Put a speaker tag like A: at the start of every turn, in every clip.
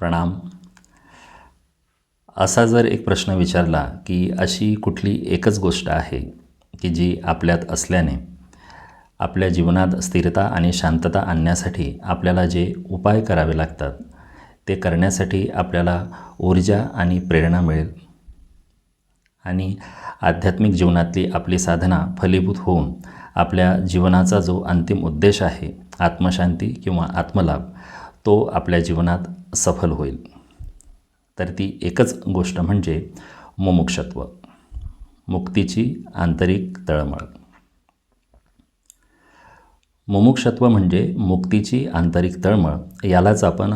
A: प्रणाम. असा जर एक प्रश्न विचारला की अशी कुठली एकच गोष्ट आहे की जी आपल्यात असल्याने आपल्या जीवनात स्थिरता आणि शांतता आणण्यासाठी आपल्याला जे उपाय करावे लागतात ते करण्यासाठी आपल्याला ऊर्जा आणि प्रेरणा मिळेल. आणि आध्यात्मिक जीवनातली आपली साधना फलीभूत होऊन आपल्या जीवनाचा जो अंतिम उद्देश आहे आत्मशांती किंवा आत्मलाभ तो आपल्या जीवनात सफल होईल. तर ती एकच गोष्ट म्हणजे मुमुक्षत्व. मुक्तीची आंतरिक तळमळ. मुमुक्षत्व म्हणजे मुक्तीची आंतरिक तळमळ. यालाच आपण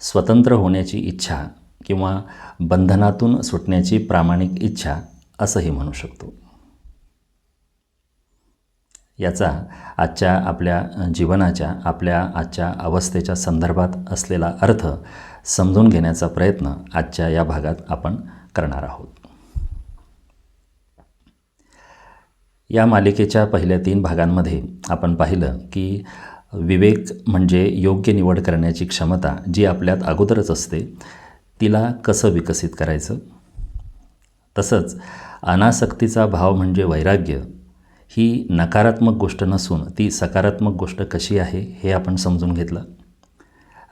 A: स्वतंत्र होण्याची इच्छा किंवा बंधनातून सुटण्याची प्रामाणिक इच्छा असंही म्हणू शकतो. याचा आजच्या आपल्या जीवनाच्या आपल्या आजच्या अवस्थेच्या संदर्भात असलेला अर्थ समजून घेण्याचा प्रयत्न आजच्या या भागात आपण करणार आहोत. या मालिकेच्या पहिल्या तीन भागांमध्ये आपण पाहिलं की विवेक म्हणजे योग्य निवड करण्याची क्षमता जी आपल्यात अगोदरच असते तिला कसं विकसित करायचं? तसंच अनासक्तीचा भाव म्हणजे वैराग्य ही नकारात्मक गोष्ट नसून ती सकारात्मक गोष्ट कशी आहे हे आपण समजून घेतलं.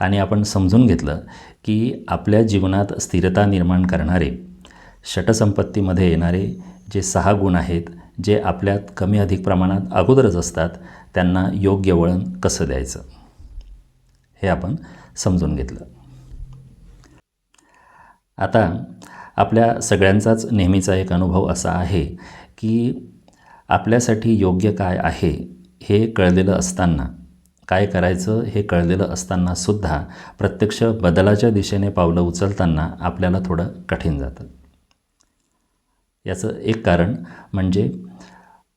A: आणि आपण समजून घेतलं की आपल्या जीवनात स्थिरता निर्माण करणारे षटसंपत्तीमध्ये येणारे जे सहा गुण आहेत जे आपल्यात कमी अधिक प्रमाणात अगोदरच असतात त्यांना योग्य वळण कसं द्यायचं? हे आपण समजून घेतलं. आता आपल्या सगळ्यांचाच नेहमीचा एक अनुभव असा आहे की आपल्यासाठी योग्य काय आहे हे कळलेलं असताना काय करायचं हे कळलेलं असतानासुद्धा प्रत्यक्ष बदलाच्या दिशेने पावलं उचलताना आपल्याला थोडं कठीण जातं. याचं एक कारण म्हणजे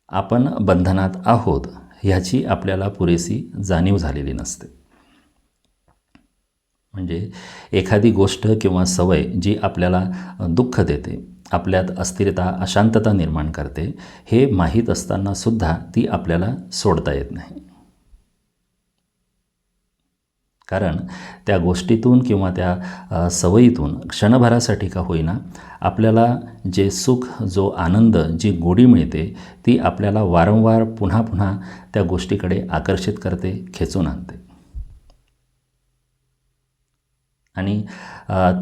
A: आपण बंधनात आहोत ह्याची आपल्याला पुरेशी जाणीव झालेली नसते. म्हणजे एखादी गोष्ट किंवा सवय जी आपल्याला दुःख देते आपल्यात अस्थिरता अशांतता निर्माण करते हे माहीत असतानासुद्धा ती आपल्याला सोडता येत नाही. कारण त्या गोष्टीतून किंवा त्या सवयीतून क्षणभरासाठी का होईना आपल्याला जे सुख जो आनंद जी गोडी मिळते ती आपल्याला वारंवार पुन्हा पुन्हा त्या गोष्टीकडे आकर्षित करते खेचून आणते. आणि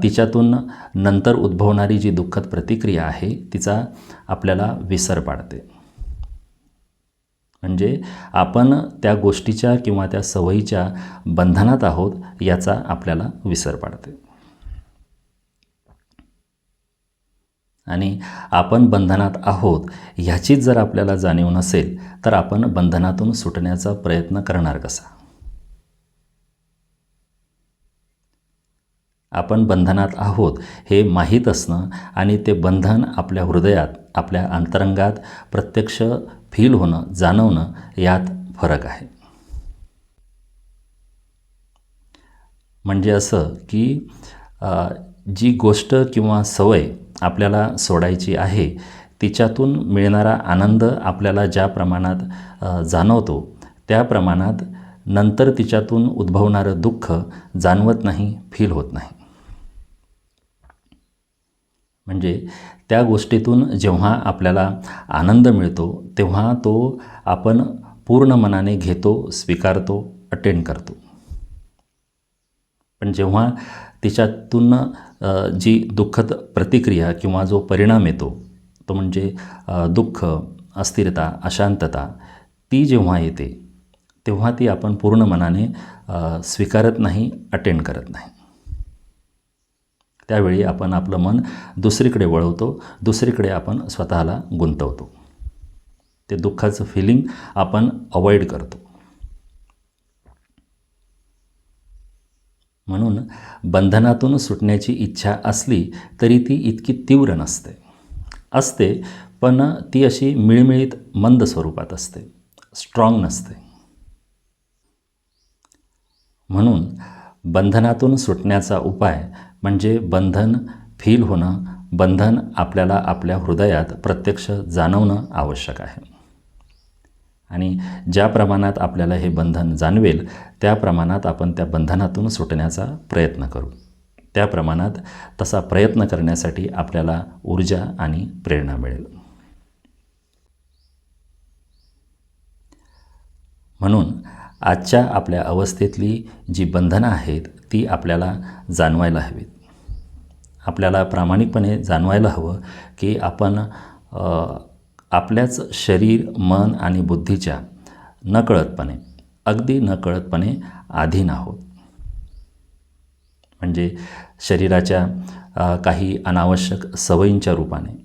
A: तिच्यातून नंतर उद्भवणारी जी दुःखद प्रतिक्रिया आहे तिचा आपल्याला विसर पाडते. म्हणजे आपण त्या गोष्टीच्या किंवा त्या सवयीच्या बंधनात आहोत याचा आपल्याला विसर पाडते. आणि आपण बंधनात आहोत ह्याचीच जर आपल्याला जाणीव नसेल तर आपण बंधनातून सुटण्याचा प्रयत्न करणार कसा? आपण बंधनात आहोत हे माहीत असणं आणि ते बंधन आपल्या हृदयात आपल्या अंतरंगात प्रत्यक्ष फील होणं जाणवणं यात फरक आहे. म्हणजे असं की जी गोष्ट किंवा सवय आपल्याला सोडायची आहे तिच्यातून मिळणारा आनंद आपल्याला ज्या प्रमाणात जाणवतो त्या प्रमाणात नंतर तिच्यातून उद्भवणारं दुःख जाणवत नाही फील होत नाही. म्हणजे त्या गोष्टीतून जेव्हा आपल्याला आनंद मिळतो तेव्हा तो आपण पूर्ण मनाने घेतो स्वीकारतो अटेंड करतो. पण जेव्हा तिच्यातून जी दुःखद प्रतिक्रिया किंवा जो परिणाम येतो तो म्हणजे दुःख अस्थिरता अशांतता ती जेव्हा येते तेव्हा ती आपण पूर्ण मनाने स्वीकारत नाही अटेंड करत नाही. त्यावेळी आपण आपलं मन दुसरीकडे वळवतो दुसरीकडे आपण स्वतःला गुंतवतो. ते दुःखाचं फिलिंग आपण अवॉइड करतो. म्हणून बंधनातून सुटण्याची इच्छा असली तरी ती इतकी तीव्र नसते. असते पण ती अशी मिळमिळीत मंद स्वरूपात असते. स्ट्रॉंग नसते. म्हणून बंधनातून सुटण्याचा उपाय म्हणजे बंधन फील होणं बंधन आपल्याला आपल्या हृदयात प्रत्यक्ष जाणवणं आवश्यक आहे. आणि ज्या प्रमाणात आपल्याला हे बंधन जाणवेल त्या प्रमाणात आपण त्या बंधनातून सुटण्याचा प्रयत्न करू. त्या प्रमाणात तसा प्रयत्न करण्यासाठी आपल्याला ऊर्जा आणि प्रेरणा मिळेल. म्हणून आजच्या आपल्या अवस्थेतली जी बंधनं आहेत ती आपल्याला जाणवायला हवीत. आपल्याला प्रामाणिकपणे जाणवायला हवं की आपण आपल्याच शरीर मन आणि बुद्धीच्या नकळतपणे अगदी नकळतपणे अधीन आहोत. म्हणजे शरीराच्या काही अनावश्यक सवयींच्या रूपाने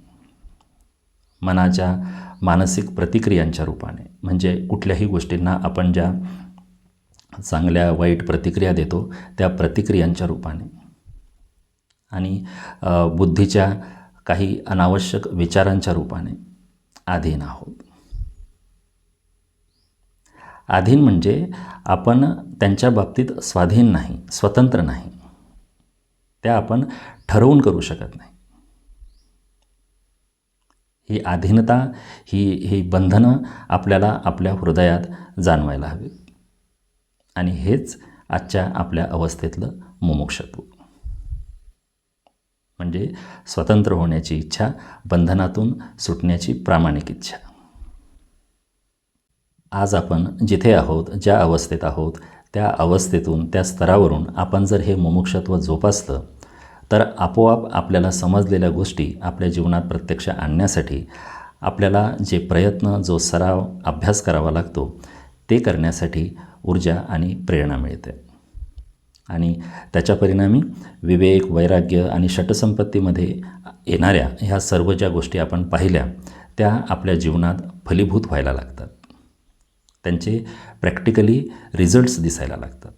A: मनाच्या मानसिक प्रतिक्रियांच्या रूपाने म्हणजे कुठल्याही गोष्टींना आपण ज्या चांगल्या वाईट प्रतिक्रिया देतो त्या प्रतिक्रियांच्या रूपाने. आणि बुद्धीच्या काही अनावश्यक विचारांच्या रूपाने अधीन आहोत. अधीन म्हणजे आपण त्यांच्या बाबतीत स्वाधीन नाही स्वतंत्र नाही. त्या आपण ठरवून करू शकत नाही. ही आधीनता ही ही बंधनं आपल्याला आपल्या हृदयात जाणवायला हवीत. आणि हेच आजच्या आपल्या अवस्थेतलं मुमुक्षत्व. म्हणजे स्वतंत्र होण्याची इच्छा बंधनातून सुटण्याची प्रामाणिक इच्छा. आज आपण जिथे आहोत ज्या अवस्थेत आहोत त्या अवस्थेतून त्या स्तरावरून आपण जर हे मुमुक्षत्व जोपासलं तर आपोआप आपल्याला समजलेल्या गोष्टी आपल्या जीवनात प्रत्यक्ष आणण्यासाठी आपल्याला जे प्रयत्न जो सराव अभ्यास करावा लागतो ते करण्यासाठी ऊर्जा आणि प्रेरणा मिळते. आणि त्याच्या परिणामी विवेक वैराग्य आणि षटसंपत्तीमध्ये येणाऱ्या ह्या सर्व ज्या गोष्टी आपण पाहिल्या त्या आपल्या जीवनात फलीभूत व्हायला लागतात. त्यांचे प्रॅक्टिकली रिझल्ट्स दिसायला लागतात.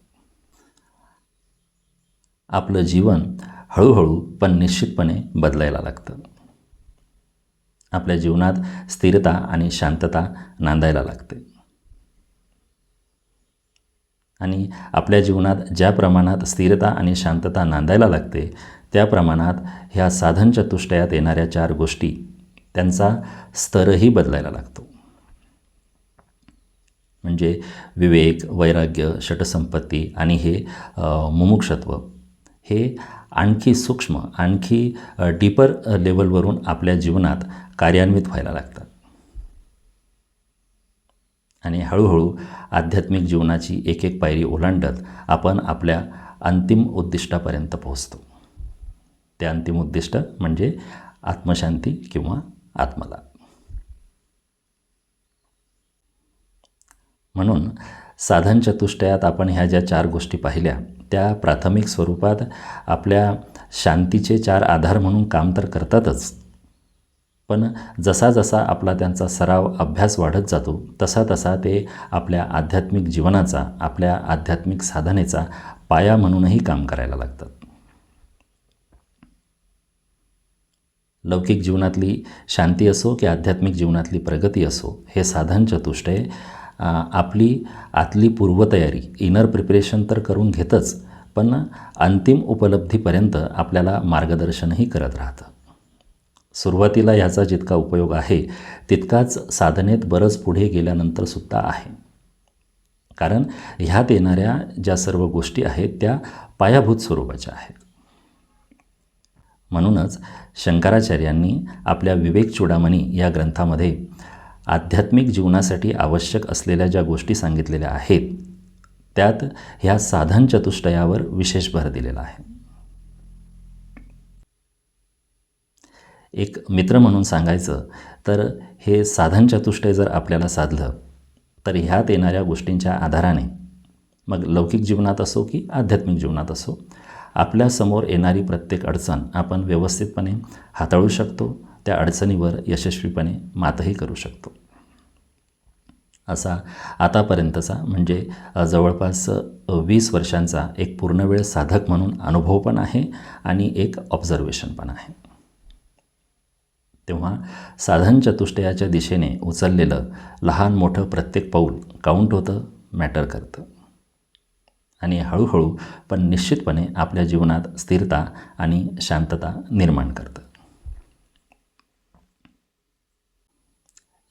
A: आपलं जीवन हळूहळू पण निश्चितपणे बदलायला लागतं. आपल्या जीवनात स्थिरता आणि शांतता नांदायला लागते. आणि आपल्या जीवनात ज्या प्रमाणात स्थिरता आणि शांतता नांदायला लागते त्या प्रमाणात ह्या साधन चतुष्टयात येणाऱ्या चार गोष्टी त्यांचा स्तरही बदलायला लागतो. म्हणजे विवेक वैराग्य षटसंपत्ती आणि हे मुमुक्षत्व हे आणखी सूक्ष्म आणखी डीपर लेवलवरून आपल्या जीवनात कार्यान्वित व्हायला लागतात. आणि हळूहळू आध्यात्मिक जीवनाची एक एक पायरी ओलांडत आपण आपल्या अंतिम उद्दिष्टापर्यंत पोहोचतो. ते अंतिम उद्दिष्ट म्हणजे आत्मशांती किंवा आत्मला म्हणून साधन चतुष्टयात आपण ह्या ज्या चार गोष्टी पाहिल्या त्या प्राथमिक स्वरूपात आपल्या शांतीचे चार आधार म्हणून काम तर करतातच पण जसा जसा आपला त्यांचा सराव अभ्यास वाढत जातो तसा तसा ते आपल्या आध्यात्मिक जीवनाचा आपल्या आध्यात्मिक साधनेचा पाया म्हणूनही काम करायला लागतात. लौकिक जीवनातली शांती असो की आध्यात्मिक जीवनातली प्रगती असो हे साधन चतुष्टय आपली आतली पूर्वतयारी इनर प्रिपरेशन तर करून घेतच पण अंतिम उपलब्धीपर्यंत आपल्याला मार्गदर्शनही करत राहतं. सुरुवातीला ह्याचा जितका उपयोग आहे तितकाच साधनेत बरंच पुढे गेल्यानंतरसुद्धा आहे. कारण ह्यात येणाऱ्या ज्या सर्व गोष्टी आहेत त्या पायाभूत स्वरूपाच्या आहेत. म्हणूनच शंकराचार्यांनी आपल्या विवेक चुडामणी या ग्रंथामध्ये आध्यात्मिक जीवनासाठी आवश्यक असलेल्या ज्या गोष्टी सांगितलेल्या आहेत त्यात ह्या साधन चतुष्टयावर विशेष भर दिलेला आहे. एक मित्र म्हणून सांगायचं तर हे साधन चतुष्टय जर आपल्याला साधलं तर ह्यात येणाऱ्या गोष्टींच्या आधाराने मग लौकिक जीवनात असो की आध्यात्मिक जीवनात असो आपल्यासमोर येणारी प्रत्येक अडचण आपण व्यवस्थितपणे हाताळू शकतो त्या अडचणीवर यशस्वीपणे मातही करू शकतो. असा आतापर्यंतचा म्हणजे जवळपास वीस वर्षांचा एक पूर्णवेळ साधक म्हणून अनुभव पण आहे आणि एक ऑब्झर्वेशन पण आहे. तेव्हा साधन चतुष्टयाच्या दिशेने उचललेलं लहान मोठं प्रत्येक पाऊल काउंट होतं मॅटर करतं. आणि हळूहळू पण निश्चितपणे आपल्या जीवनात स्थिरता आणि शांतता निर्माण करतं.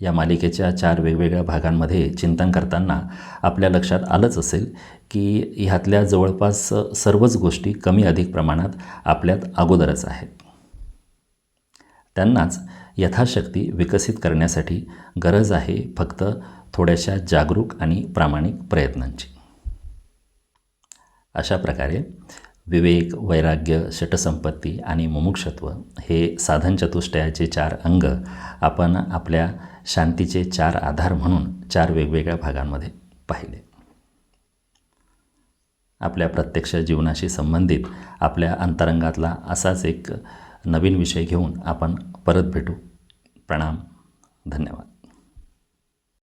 A: या मालिकेच्या चार वेगवेगळ्या भागांमध्ये चिंतन करताना आपल्या लक्षात आलंच असेल की ह्यातल्या जवळपास सर्वच गोष्टी कमी अधिक प्रमाणात आपल्यात अगोदरच आहेत. त्यांनाच यथाशक्ती विकसित करण्यासाठी गरज आहे फक्त थोड्याशा जागरूक आणि प्रामाणिक प्रयत्नांची. अशा प्रकारे विवेक वैराग्य शटसंपत्ती आणि मुमुक्षत्व हे साधन चतुष्टयाचे चार अंग आपण आपल्या शांतीचे चार आधार म्हणून चार वेगवेगळ्या भागांमध्ये पाहिले. आपल्या प्रत्यक्ष जीवनाशी संबंधित आपल्या अंतरंगातला असाच एक नवीन विषय घेऊन आपण परत भेटू. प्रणाम. धन्यवाद.